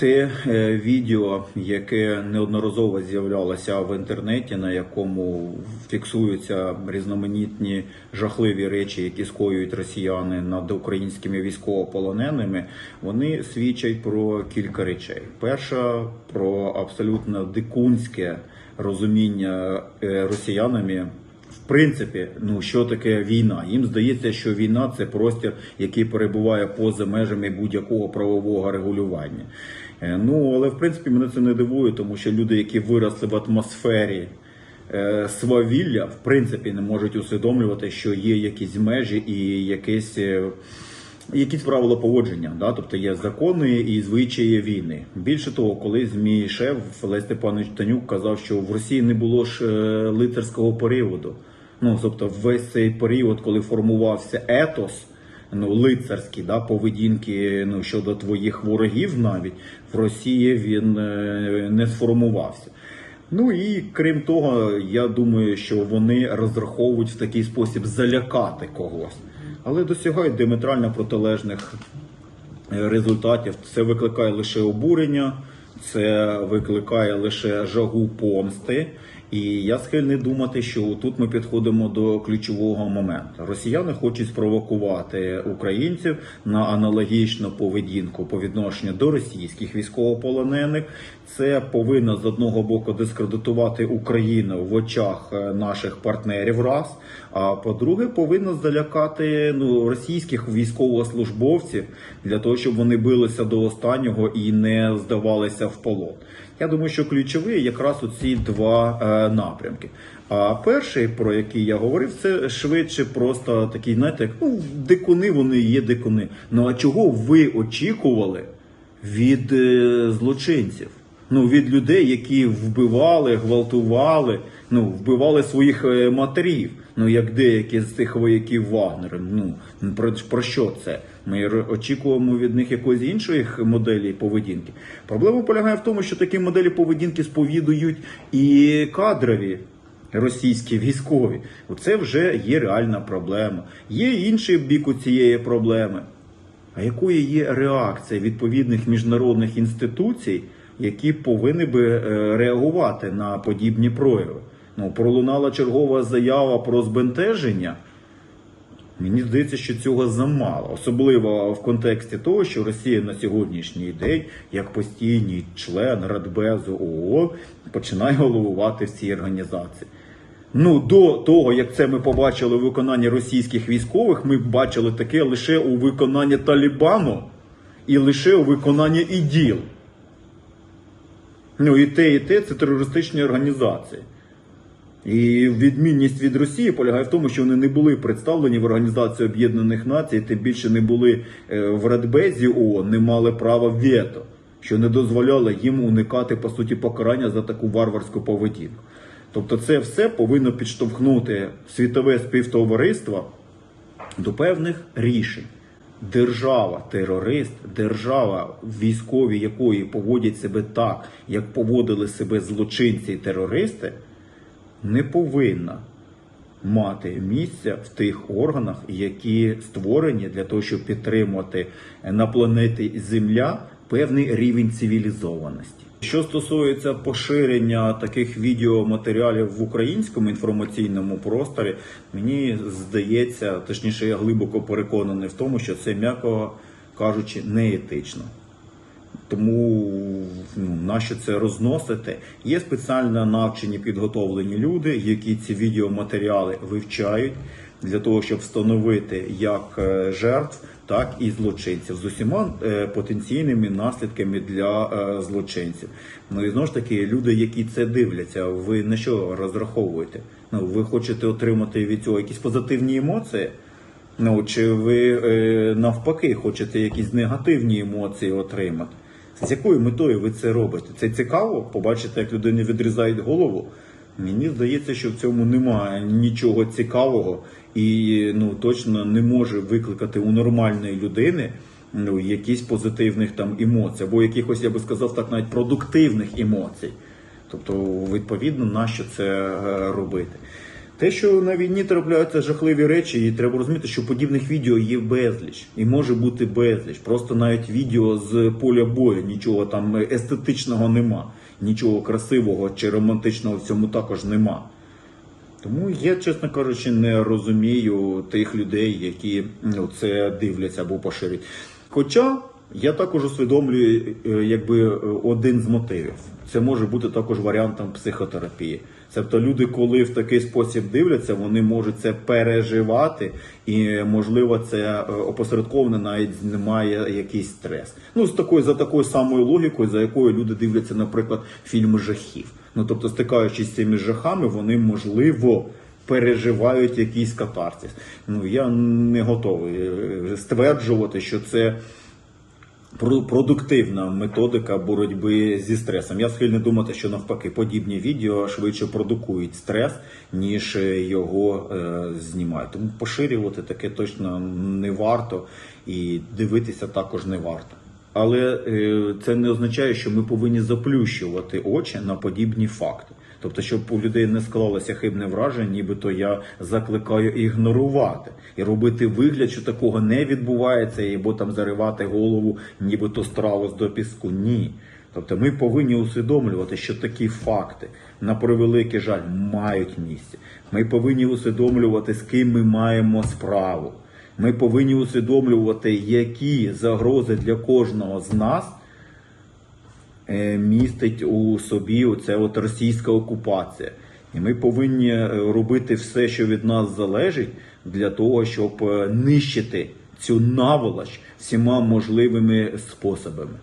Це е, відео, яке неодноразово з'являлося в інтернеті, на якому фіксуються різноманітні жахливі речі, які скоюють росіяни над українськими військовополоненими, вони свідчать про кілька речей. Перша про абсолютно дикунське розуміння е, росіянами в принципі, ну що таке війна? Їм здається, що війна це простір, який перебуває поза межами будь-якого правового регулювання. Е, Ну але в принципі мене це не дивує, тому що люди, які виросли в атмосфері е, свавілля, в принципі, не можуть усвідомлювати, що є якісь межі і якесь. Якісь правила поводження, да? тобто є закони і звичаї війни. Більше того, колись мій шеф Олесь Степанович Танюк казав, що в Росії не було ж е, лицарського періоду. Ну тобто, весь цей період, коли формувався етос, ну лицарський, да, поведінки ну щодо твоїх ворогів, навіть в Росії він е, не сформувався. Ну і крім того, я думаю, що вони розраховують в такий спосіб залякати когось, але досягають диаметрально протилежних е, результатів. Це викликає лише обурення, це викликає лише жагу помсти. І я схильний думати, що тут ми підходимо до ключового моменту. Росіяни хочуть спровокувати українців на аналогічну поведінку по відношенню до російських військовополонених. Це повинно з одного боку дискредитувати Україну в очах е, наших партнерів. Раз а по-друге, повинно залякати ну російських військовослужбовців для того, щоб вони билися до останнього і не здавалися в полон. Я думаю, що ключові якраз оці два е, напрямки. А перший, про який я говорив, це швидше просто такий, знаєте, як ну дикуни вони є дикуни. Ну а чого ви очікували від е, злочинців? Ну від людей, які вбивали, гвалтували, ну вбивали своїх е, матерів. Ну як деякі з тих вояків Вагнера. Ну про, про що це? Ми очікуємо від них якоїсь іншої моделі поведінки. Проблема полягає в тому, що такі моделі поведінки сповідують і кадрові російські військові. Оце вже є реальна проблема. Є інший бік у цієї проблеми. А якою є реакція відповідних міжнародних інституцій, які повинні би е, реагувати на подібні прояви? Ну, пролунала чергова заява про збентеження. Мені здається, що цього замало, особливо в контексті того, що Росія на сьогоднішній день, як постійний член Радбезу ООН, починає головувати в цій організації. Ну, до того, як це ми побачили у виконанні російських військових, ми бачили таке лише у виконанні Талібану і лише у виконанні іділ. Ну і те, і те це терористичні організації. І відмінність від Росії полягає в тому, що вони не були представлені в Організації Об'єднаних Націй, тим більше не були е, в Радбезі ООН, не мали права вето, що не дозволяло їм уникати по суті покарання за таку варварську поведінку. Тобто, це все повинно підштовхнути світове співтовариство до певних рішень. Держава, терорист, держава, військові якої поводять себе так, як поводили себе злочинці і терористи, не повинна мати місця в тих органах, які створені для того, щоб підтримувати на планеті Земля певний рівень цивілізованості. Що стосується поширення таких відеоматеріалів в українському інформаційному просторі, мені здається, точніше, я глибоко переконаний в тому, що це, м'яко кажучи, неетично. Тому ну, нащо це розносити? Є спеціально навчені підготовлені люди, які ці відеоматеріали вивчають для того, щоб встановити як е, жертв, так і злочинців з усіма е, потенційними наслідками для е, злочинців. Ну і знову ж таки, люди, які це дивляться, ви на що розраховуєте? Ну ви хочете отримати від цього якісь позитивні емоції? Ну чи ви навпаки хочете якісь негативні емоції отримати? З якою метою ви це робите? Це цікаво побачити, як людині відрізають голову. Мені здається, що в цьому немає нічого цікавого і ну точно не може викликати у нормальної людини ну якісь позитивних там емоцій, або якихось, я би сказав, так навіть продуктивних емоцій. Тобто, відповідно, на що це е, робити? Те, що на війні трапляються жахливі речі, і треба розуміти, що подібних відео є безліч, і може бути безліч. Просто навіть відео з поля бою, нічого там естетичного нема, нічого красивого чи романтичного в цьому також нема. Тому я, чесно кажучи, не розумію тих людей, які це дивляться або поширюють. Хоча я також усвідомлюю е, якби е, один з мотивів. Це може бути також варіантом психотерапії. Тобто люди, коли в такий спосіб дивляться, вони можуть це переживати, і можливо, це е, опосередковано навіть знімає якийсь стрес. Ну з такою за такою самою логікою, за якою люди дивляться, наприклад, фільми жахів. Ну тобто, стикаючись з цими жахами, вони можливо переживають якийсь катарсис. Ну я не готовий стверджувати, що це продуктивна методика боротьби зі стресом. Я схильний думати, що навпаки подібні відео швидше продукують стрес, ніж е, його е, знімають. Тому поширювати таке точно не варто і дивитися також не варто. Але е, це не означає, що ми повинні заплющувати очі на подібні факти. Тобто, щоб у людей не склалося хибне враження, нібито я закликаю ігнорувати і робити вигляд, що такого не відбувається, або там заривати голову, нібито страус до піску. Ні. Тобто ми повинні усвідомлювати, що такі факти, на превеликий жаль, мають місце. Ми повинні усвідомлювати, з ким ми маємо справу. Ми повинні усвідомлювати, які загрози для кожного з нас містить у собі оце от російська окупація. І ми повинні е, робити все, що від нас залежить, для того, щоб е, нищити цю наволоч всіма можливими способами.